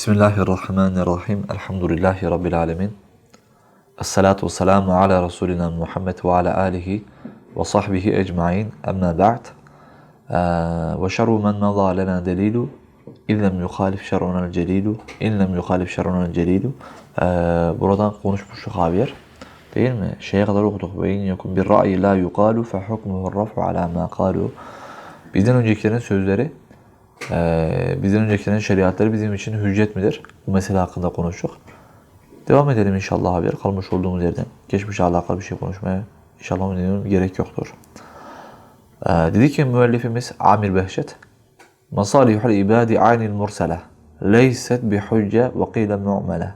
Bismillahirrahmanirrahim. Elhamdülillahi Rabbil alemin. Esselatu vesselamu ala Resulina Muhammed ve ala alihi ve sahbihi ecmain. Amma ba'd. Ve şerru men mada lena delilu. İn lem yuhalif şerrunel celilu. İn lem yuhalif şerrunel celilu. Buradan konuşmuştuk Javier. Değil mi? Şeye kadar okuduk. Ve in yekun bir ra'yi la yuqalu fe hukmuhu rafu ala ma qalu. Bizden öncekilerin sözleri ee, bizden öncekilerin şeriatları bizim için hüccet midir? Bu mesele hakkında konuştuk. Devam edelim inşallah haber kalmış olduğumuz yerden. Geçmişe alakalı bir şey konuşmaya inşallah umuyorum gerek yoktur. Ee, dedi ki müellifimiz Amir Behçet Masalihul ibadi aynil mursele leyset bi hücce ve qile mu'mele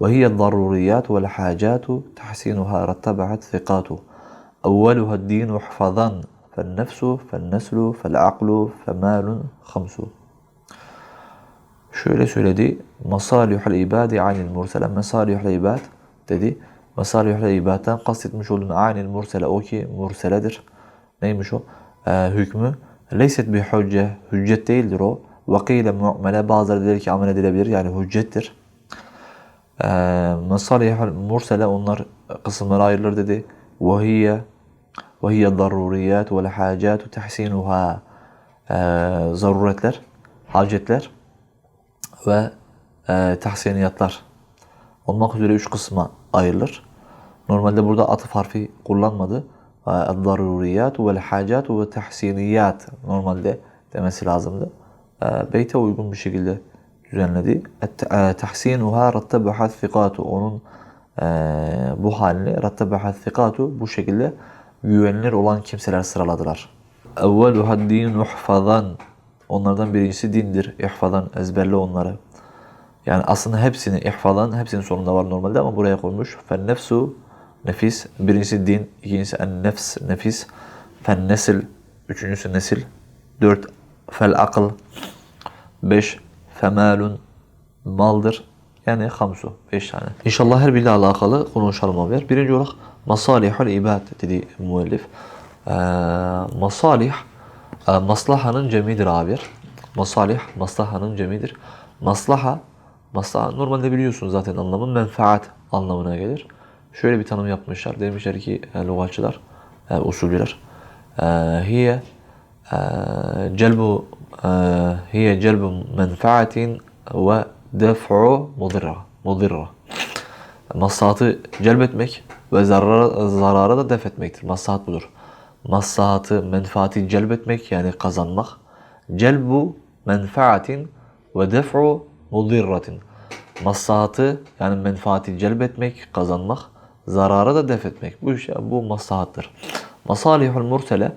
ve hiye daruriyat vel hacatu tahsinuha rattabaat thikatu evveluha dinu hafazan فالنفس فالنسل فالعقل فمال خمس Şöyle söyledi. Masalihul ibadi anil mursele. Masalihul ibad dedi. Masalihul ibaddan kastetmiş olduğum anil mursele o ki murseledir. Neymiş o? Ee, hükmü leyset bir hücce. Hüccet değildir o. Vakile mu'mele. Bazıları der ki amel edilebilir. Yani hüccettir. Ee, Masalihul mursele onlar kısımlara ayrılır dedi. Vahiye وهي الضروريات والحاجات تحسينها ee, zaruretler, hacetler ve e, tahsiniyatlar olmak üzere üç kısma ayrılır. Normalde burada atıf harfi kullanmadı. El-daruriyat vel-hacat ve tahsiniyat normalde demesi lazımdı. E, beyte uygun bir şekilde düzenledi. Tahsinuha rattabahat fikatu onun e, bu halini rattabahat fikatu bu şekilde güvenilir olan kimseler sıraladılar. Evveluha dinu ihfazan. Onlardan birincisi dindir. İhfazan ezberle onları. Yani aslında hepsini ihfazan hepsinin sonunda var normalde ama buraya koymuş. Fen nefsu nefis. Birincisi din, ikincisi en nefs nefis. Fen nesil üçüncüsü nesil. Dört fel akıl. Beş femalun maldır. Yani hamsu. Beş tane. İnşallah her biriyle alakalı konuşalım haber. Birinci olarak masalihul ibad dedi müellif. Ee, masalih e, maslahanın cemidir abir. Masalih maslahanın cemidir. Maslaha maslaha normalde biliyorsunuz zaten anlamı menfaat anlamına gelir. Şöyle bir tanım yapmışlar. Demişler ki e, lügatçılar, e, usulcüler. E, hiye e, celbu e, hiye celbu menfaatin ve def'u mudirra. Mudirra. Maslahatı celbetmek ve zarara, zarara da def etmektir. Maslahat budur. Maslahatı, menfaati celbetmek yani kazanmak. Celbu menfaatin ve def'u mudirratin. Maslahatı yani menfaati celbetmek, kazanmak, zarara da def etmek. Bu şey, bu maslahattır. Masalihul mursele,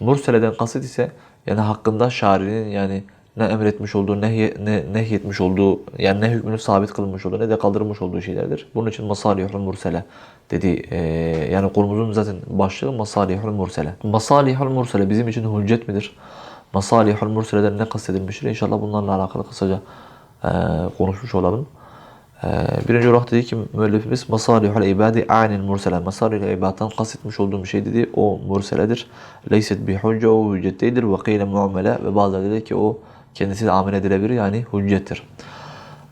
murseleden kasıt ise yani hakkında şarinin yani ne emretmiş olduğu, ne, ne nehyetmiş olduğu, yani ne hükmünü sabit kılmış olduğu, ne de kaldırmış olduğu şeylerdir. Bunun için masalihul mursele dedi. Ee, yani konumuzun zaten başlığı masalihul mursele. Masalihul mursele bizim için hüccet midir? Masalihul murseleden ne kastedilmiştir? İnşallah bunlarla alakalı kısaca e, konuşmuş olalım. E, birinci olarak dedi ki müellifimiz masalihul ibadi anil mursele. Masalihul ibaddan kastetmiş olduğum şey dedi o murseledir. Leyset bi hücce o hüccet değildir. Ve kıyle muamele ve bazıları dedi ki o kendisi de amel edilebilir yani hüccettir.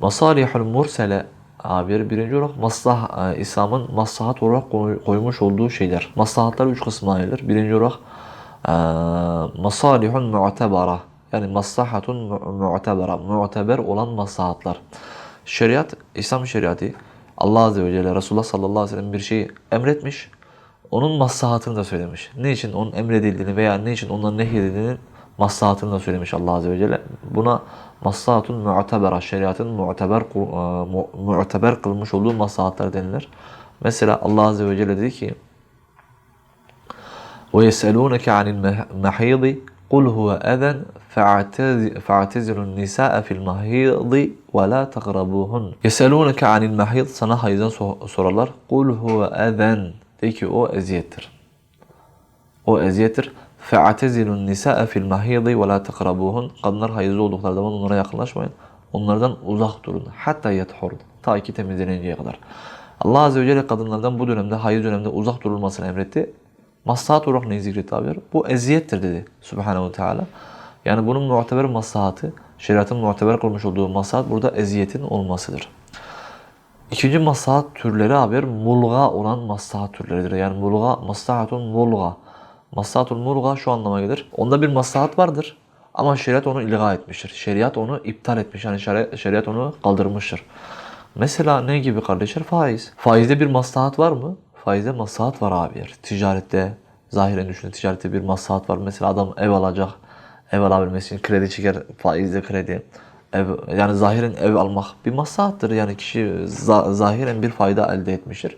Masalihul mursele abi birinci olarak maslah, e, İslam'ın maslahat olarak koymuş olduğu şeyler. Maslahatlar üç kısma ayrılır. Birinci olarak e, masalihun mu'tebara yani maslahatun mu'tebara mu'teber olan maslahatlar. Şeriat, İslam şeriatı Allah Azze ve Celle Resulullah sallallahu aleyhi ve sellem bir şeyi emretmiş. Onun maslahatını da söylemiş. Ne için onun emredildiğini veya ne için ondan nehyedildiğini maslahatını da söylemiş Allah Azze ve Celle. Buna maslahatun mu'tebera, şeriatın mu'teber, mu'teber kılmış olduğu maslahatlar denilir. Mesela Allah Azze ve Celle dedi ki وَيَسْأَلُونَكَ عَنِ الْمَحِيضِ قُلْ هُوَ اَذًا فَاعْتَزِلُوا النِّسَاءَ فِي الْمَحِيضِ وَلَا تَقْرَبُوهُنْ يَسْأَلُونَكَ عَنِ الْمَحِيض Sana hayızdan sorarlar. قُلْ هُوَ اَذًا De ki o eziyettir. O eziyettir. fe'atezilun nisa'a fil mahiyadi ve la tekrabuhun. Kadınlar hayızlı oldukları zaman onlara yakınlaşmayın. Onlardan uzak durun. Hatta yethurun. Ta ki temizleninceye kadar. Allah Azze ve Celle kadınlardan bu dönemde, hayız dönemde uzak durulmasını emretti. Maslahat olarak neyi zikretti abi? Bu eziyettir dedi Subhanahu Teala. Yani bunun muhteber maslahatı, şeriatın muhteber kurmuş olduğu maslahat burada eziyetin olmasıdır. İkinci maslahat türleri haber mulga olan maslahat türleridir. Yani mulga, maslahatun mulga. Maslahatun mulga şu anlama gelir. Onda bir maslahat vardır ama şeriat onu ilga etmiştir. Şeriat onu iptal etmiş. Yani şeri- şeriat onu kaldırmıştır. Mesela ne gibi kardeşler? Faiz. Faizde bir maslahat var mı? Faizde maslahat var abi. Ticarette, zahiren düşünün ticarette bir maslahat var. Mesela adam ev alacak. Ev alabilmesi için kredi çeker, faizle kredi. Ev, yani zahiren ev almak bir maslahattır. Yani kişi za- zahiren bir fayda elde etmiştir.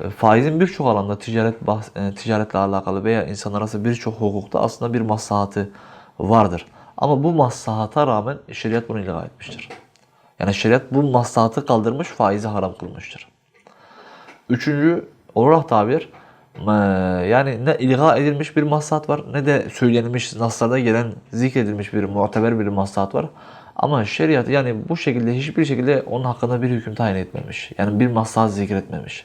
E, Faizin birçok alanda ticaret e, ticaretle alakalı veya insanlar arası birçok hukukta aslında bir maslahatı vardır. Ama bu maslahata rağmen şeriat bunu ilga etmiştir. Yani şeriat bu maslahatı kaldırmış, faizi haram kılmıştır. Üçüncü olarak tabir eee, yani ne ilga edilmiş bir maslahat var ne de söylenmiş naslarda gelen zikredilmiş bir muteber bir maslahat var. Ama şeriat yani bu şekilde hiçbir şekilde onun hakkında bir hüküm tayin etmemiş. Yani bir maslahat zikretmemiş.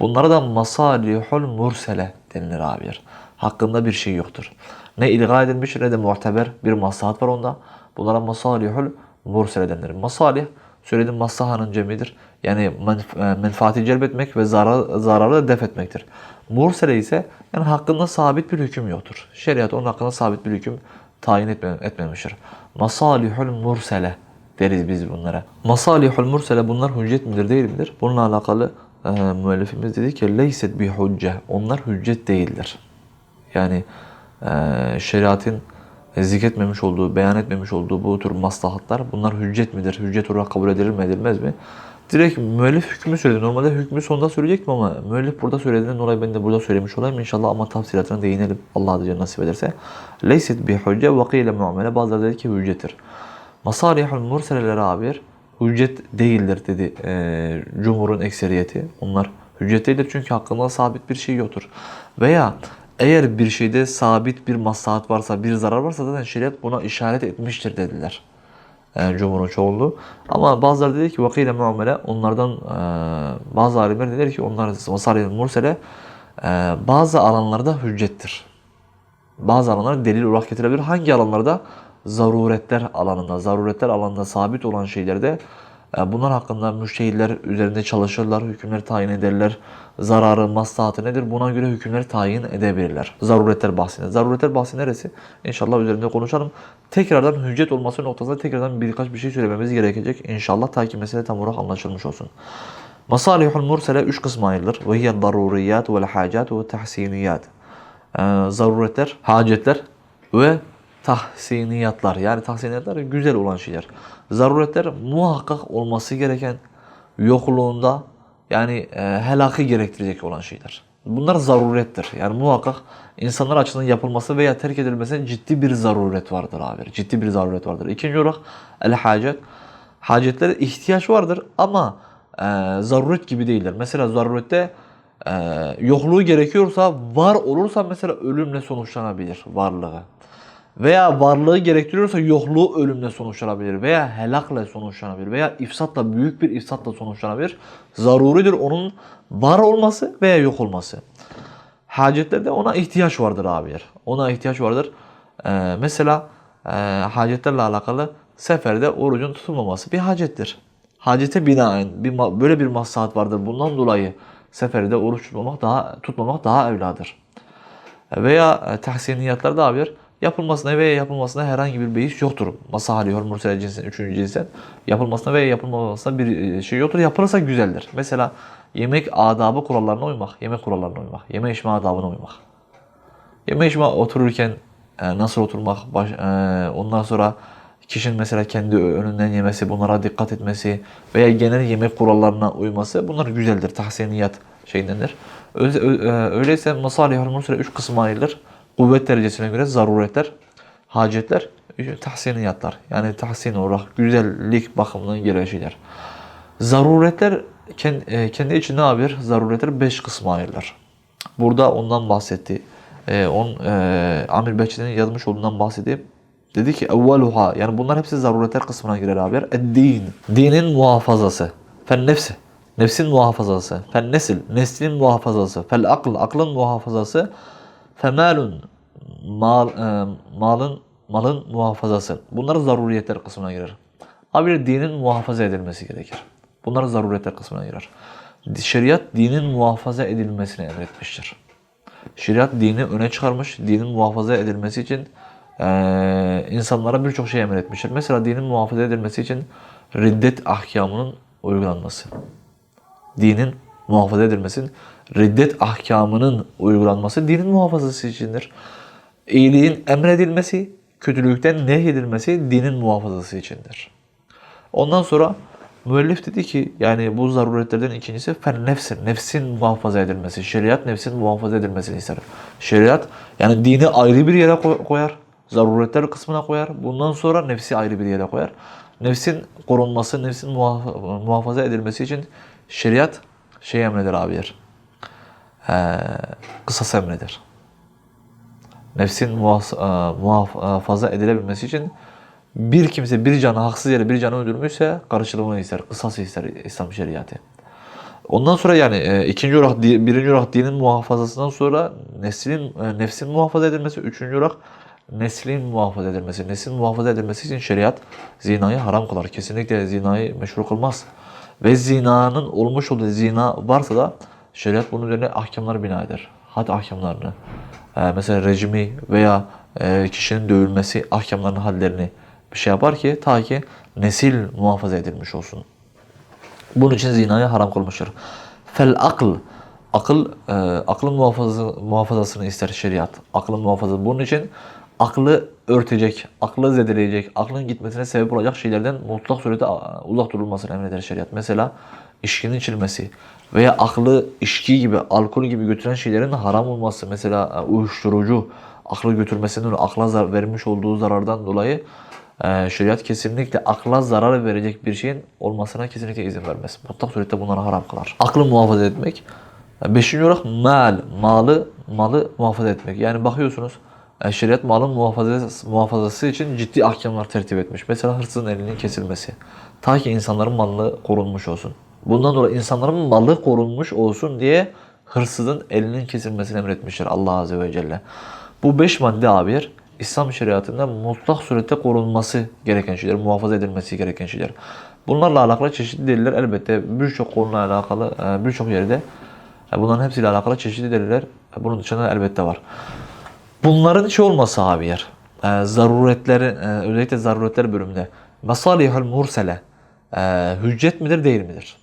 Bunlara da masalihul mursele denilir abiler. Hakkında bir şey yoktur. Ne ilga edilmiş ne de muteber bir maslahat var onda. Bunlara masalihul mursele denilir. Masalih söylediğim maslahanın cemidir. Yani menf- e, menfaati celbetmek ve zarar, zararı def etmektir. Mursele ise yani hakkında sabit bir hüküm yoktur. Şeriat onun hakkında sabit bir hüküm tayin etme, etmemiştir. Masalihul mursele deriz biz bunlara. Masalihul mursele bunlar hüccet midir değil midir? Bununla alakalı e, müellifimiz dedi ki leyset bi hücce. Onlar hüccet değildir. Yani e, şeriatın zikretmemiş olduğu, beyan etmemiş olduğu bu tür maslahatlar bunlar hüccet midir? Hüccet olarak kabul edilir mi edilmez mi? Direkt müellif hükmü söyledi. Normalde hükmü sonunda söyleyecektim ama müellif burada söylediğinden dolayı ben de burada söylemiş olayım. İnşallah ama tafsilatına değinelim. Allah Azze nasip ederse. Leyset bi hücce ve kıyle muamele. Bazıları dedi ki hüccettir. Masalihul murseleler abir hüccet değildir dedi e, cumhurun ekseriyeti. Onlar hüccet değildir çünkü hakkında sabit bir şey yoktur. Veya eğer bir şeyde sabit bir maslahat varsa, bir zarar varsa zaten şeriat buna işaret etmiştir dediler. E, cumhurun çoğunluğu. Ama bazıları dedi ki vakile muamele onlardan e, bazı alimler dediler ki onlar masalihul mursele e, bazı alanlarda hüccettir bazı alanlara delil olarak getirebilir. Hangi alanlarda? Zaruretler alanında. Zaruretler alanında sabit olan şeylerde e, bunlar hakkında müştehitler üzerinde çalışırlar, hükümler tayin ederler. Zararı, maslahatı nedir? Buna göre hükümler tayin edebilirler. Zaruretler bahsinde. Zaruretler bahsi neresi? İnşallah üzerinde konuşalım. Tekrardan hüccet olması noktasında tekrardan birkaç bir şey söylememiz gerekecek. İnşallah ta ki mesele tam olarak anlaşılmış olsun. Masalihul mursele üç kısma ayrılır. Ve hiye daruriyat vel hacat ve tahsiniyat e, zaruretler, hacetler ve tahsiniyatlar. Yani tahsiniyatlar güzel olan şeyler. Zaruretler muhakkak olması gereken yokluğunda yani e, helakı gerektirecek olan şeyler. Bunlar zarurettir. Yani muhakkak insanlar açısından yapılması veya terk edilmesine ciddi bir zaruret vardır abi. Ciddi bir zaruret vardır. İkinci olarak el hacet. Hacetlere ihtiyaç vardır ama e, zaruret gibi değildir. Mesela zarurette e, yokluğu gerekiyorsa var olursa mesela ölümle sonuçlanabilir varlığı. Veya varlığı gerektiriyorsa yokluğu ölümle sonuçlanabilir veya helakla sonuçlanabilir veya ifsatla büyük bir ifsatla sonuçlanabilir. Zaruridir onun var olması veya yok olması. Hacetlerde ona ihtiyaç vardır abiler. Ona ihtiyaç vardır. Ee, mesela e, hacetlerle alakalı seferde orucun tutulmaması bir hacettir. Hacete binaen bir, böyle bir maslahat vardır. Bundan dolayı seferde oruç tutmamak daha tutmamak daha evladır. Veya e, tahsiniyatlarda haber yapılmasına veya yapılmasına herhangi bir beis yoktur. Masalihul mursele cinsin, üçüncü cinsen yapılmasına veya yapılmamasına bir e, şey yoktur. Yapılırsa güzeldir. Mesela yemek adabı kurallarına uymak, yemek kurallarına uymak, yeme içme adabına uymak. Yeme içme otururken e, nasıl oturmak, baş, e, ondan sonra kişinin mesela kendi önünden yemesi, bunlara dikkat etmesi veya genel yemek kurallarına uyması bunlar güzeldir. Tahsiniyat şeyindendir. Öyleyse masalihul mursele üç kısma ayrılır. Kuvvet derecesine göre zaruretler, hacetler, tahsiniyatlar. Yani tahsin olarak güzellik bakımından gelen şeyler. Zaruretler e, kendi içinde ne yapıyor? Zaruretler beş kısma ayrılır. Burada ondan bahsetti. E, on, e, Amir Behçet'in yazmış olduğundan bahsedip dedi ki evveluha yani bunlar hepsi zaruretler kısmına girer abi. Din. Dinin muhafazası. Fen nefsi. Nefsin muhafazası. Fen nesil. Neslin muhafazası. Fel akıl. Aklın muhafazası. Femalun. Mal, e, malın malın muhafazası. Bunlar zaruriyetler kısmına girer. Abi dinin muhafaza edilmesi gerekir. Bunlar zaruriyetler kısmına girer. Şeriat dinin muhafaza edilmesini emretmiştir. Şeriat dini öne çıkarmış, dinin muhafaza edilmesi için eee, insanlara birçok şey emretmiştir. Mesela dinin muhafaza edilmesi için riddet ahkamının uygulanması. Dinin muhafaza edilmesinin, riddet ahkamının uygulanması dinin muhafazası içindir. İyiliğin emredilmesi, kötülükten nehyedilmesi dinin muhafazası içindir. Ondan sonra müellif dedi ki yani bu zaruretlerden ikincisi fen nefsin, nefsin muhafaza edilmesi. Şeriat nefsin muhafaza edilmesini ister. Şeriat yani dini ayrı bir yere koy- koyar. Zaruretler kısmına koyar. Bundan sonra nefsi ayrı bir yere koyar. Nefsin korunması, nefsin muhaf- muhafaza edilmesi için şeriat şey emreder abiler. Ee, kısas emreder nefsin muhas- e, muhafaza edilebilmesi için bir kimse bir canı haksız yere bir canı öldürmüşse karşılığını ister, kısası ister İslam şeriatı. Ondan sonra yani e, ikinci olarak, birinci olarak dinin muhafazasından sonra neslin, e, nefsin muhafaza edilmesi, üçüncü olarak neslin muhafaza edilmesi. Neslin muhafaza edilmesi için şeriat zinayı haram kılar. Kesinlikle zinayı meşru kılmaz. Ve zinanın olmuş olduğu zina varsa da şeriat bunun üzerine ahkamlar bina eder. Had ahkamlarını. e, mesela rejimi veya e, kişinin dövülmesi ahkamlarının hadlerini bir şey yapar ki ta ki nesil muhafaza edilmiş olsun. Bunun için zinayı haram kılmıştır. Fel akıl. Akıl, e, aklın muhafazası, muhafazasını ister şeriat. Aklın muhafazası. Bunun için aklı örtecek, aklı zedeleyecek, aklın gitmesine sebep olacak şeylerden mutlak surette uzak durulmasını emreder şeriat. Mesela içkinin içilmesi veya aklı içki gibi, alkol gibi götüren şeylerin haram olması. Mesela e, uyuşturucu, aklı götürmesinin akla zar- vermiş olduğu zarardan dolayı ee, şeriat kesinlikle akla zarar verecek bir şeyin olmasına kesinlikle izin vermez. Mutlak surette bunları haram kılar. Aklı muhafaza etmek. Beşinci olarak mal, malı, malı muhafaza etmek. Yani bakıyorsunuz e, şeriat malın muhafazası, muhafazası için ciddi ahkamlar tertip etmiş. Mesela hırsızın elinin kesilmesi. Ta ki insanların malı korunmuş olsun. Bundan dolayı insanların malı korunmuş olsun diye hırsızın elinin kesilmesini emretmiştir Allah Azze ve Celle. Bu beş madde abiler İslam şeriatında mutlak surette korunması gereken şeyler, muhafaza edilmesi gereken şeyler. Bunlarla alakalı çeşitli deliller elbette birçok konuyla alakalı e, birçok yerde e, bunların hepsiyle alakalı çeşitli deliller e, bunun dışında elbette var. Bunların şey olması abiler, e, zaruretlerin, e, özellikle zaruretler bölümünde masalihul mursele e, hüccet midir değil midir?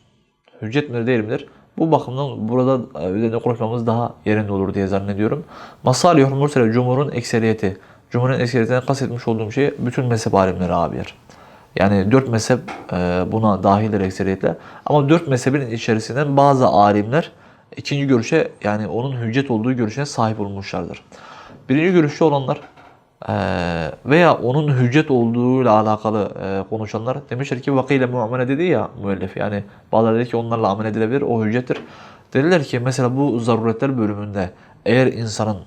Hüccet midir değil midir? Bu bakımdan burada e, üzerinde konuşmamız daha yerinde olur diye zannediyorum. Masalihul mursele cumhurun ekseriyeti. Cumhurun ekseriyetinden kastetmiş olduğum şey bütün mezhep alimleri abiler. Yani dört mezhep e, buna dahildir ekseriyetle. Ama dört mezhebin içerisinden bazı alimler ikinci görüşe yani onun hüccet olduğu görüşüne sahip olmuşlardır. Birinci görüşte olanlar e, veya onun hüccet olduğuyla alakalı e, konuşanlar demişler ki vakıyla muamele dedi ya müellif yani bazıları dedi ki onlarla amel edilebilir o hüccettir. Dediler ki mesela bu zaruretler bölümünde eğer insanın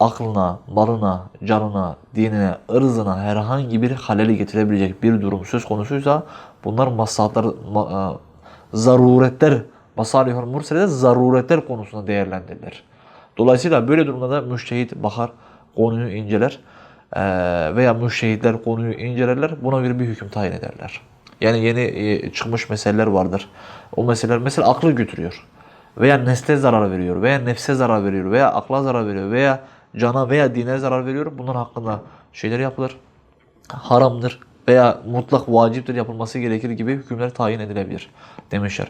aklına, malına, canına, dinine, ırzına herhangi bir haleli getirebilecek bir durum söz konusuysa bunlar maslahatlar, ma, e, zaruretler, masalihul murselede zaruretler konusunda değerlendirilir. Dolayısıyla böyle durumda müştehit bakar, konuyu inceler veya müştehitler konuyu incelerler, buna göre bir hüküm tayin ederler. Yani yeni e, çıkmış meseleler vardır. O meseleler mesela aklı götürüyor veya nesle zarar veriyor veya nefse zarar veriyor veya akla zarar veriyor veya cana veya dine zarar veriyor. Bunlar hakkında şeyler yapılır. Haramdır veya mutlak vaciptir yapılması gerekir gibi hükümler tayin edilebilir demişler.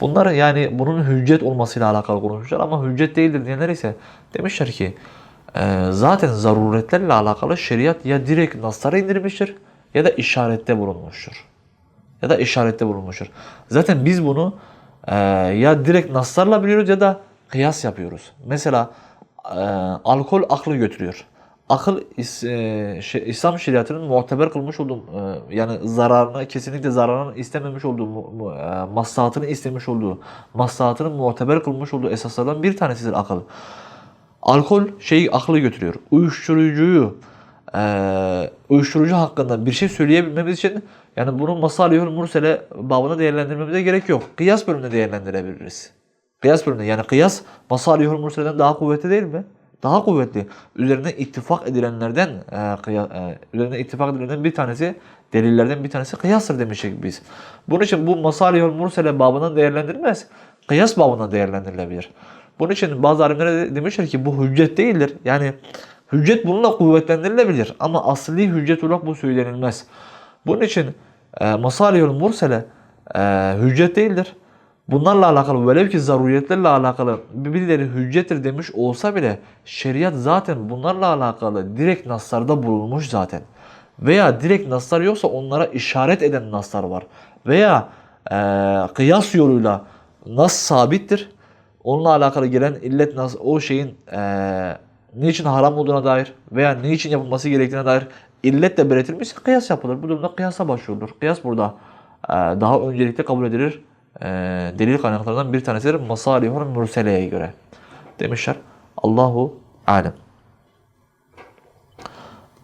Bunlar yani bunun hüccet olmasıyla alakalı konuşmuşlar ama hüccet değildir diyenler ise demişler ki e, zaten zaruretlerle alakalı şeriat ya direkt naslara indirmiştir ya da işarette bulunmuştur. Ya da işarette bulunmuştur. Zaten biz bunu e, ya direkt naslarla biliyoruz ya da kıyas yapıyoruz. Mesela e, alkol aklı götürüyor. Akıl is- e, şey- İslam şeriatının muteber kılmış olduğu e, yani zararını kesinlikle zararını istememiş olduğu mu- e, maslahatını istemiş olduğu maslahatını muteber kılmış olduğu esaslardan bir tanesidir akıl. Alkol şeyi aklı götürüyor. Uyuşturucuyu e, uyuşturucu hakkında bir şey söyleyebilmemiz için yani bunu masalihul mursele babına değerlendirmemize gerek yok. Kıyas bölümünde değerlendirebiliriz. Kıyas bölümünde yani kıyas masalihul murseleden daha kuvvetli değil mi? Daha kuvvetli. Üzerine ittifak edilenlerden e, kıya- e, üzerine ittifak edilenlerden bir tanesi delillerden bir tanesi kıyastır demiştik biz. Bunun için bu masalihul mursele babından değerlendirilmez. Kıyas babından değerlendirilebilir. Bunun için bazı alimler de demişler ki bu hüccet değildir. Yani hüccet bununla kuvvetlendirilebilir ama asli hüccet olarak bu söylenilmez. Bunun için e, masalihul mursele e, hüccet değildir. Bunlarla alakalı velev ki zaruriyetlerle alakalı birileri hüccettir demiş olsa bile şeriat zaten bunlarla alakalı direkt naslarda bulunmuş zaten. Veya direkt naslar yoksa onlara işaret eden naslar var. Veya e, kıyas yoluyla nas sabittir. Onunla alakalı gelen illet nas o şeyin e, niçin haram olduğuna dair veya niçin yapılması gerektiğine dair illet de belirtilmişse kıyas yapılır. Bu durumda kıyasa başvurulur. Kıyas burada e, daha öncelikle kabul edilir e, delil kaynaklarından bir tanesidir. Masalihun Mursele'ye göre demişler. Allahu alem.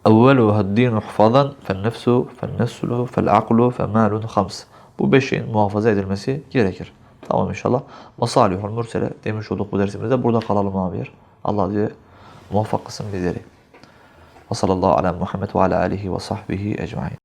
Evveluha dinu hufazan fel nefsu fel neslu fel aklu fel malun hams. Bu beş şeyin muhafaza edilmesi gerekir. Tamam inşallah. Masalihul mursele demiş olduk bu dersimizde. Burada kalalım abi. Allah diye muvaffak kılsın bizleri. Ve sallallahu ala Muhammed ve ala alihi ve sahbihi ecmain.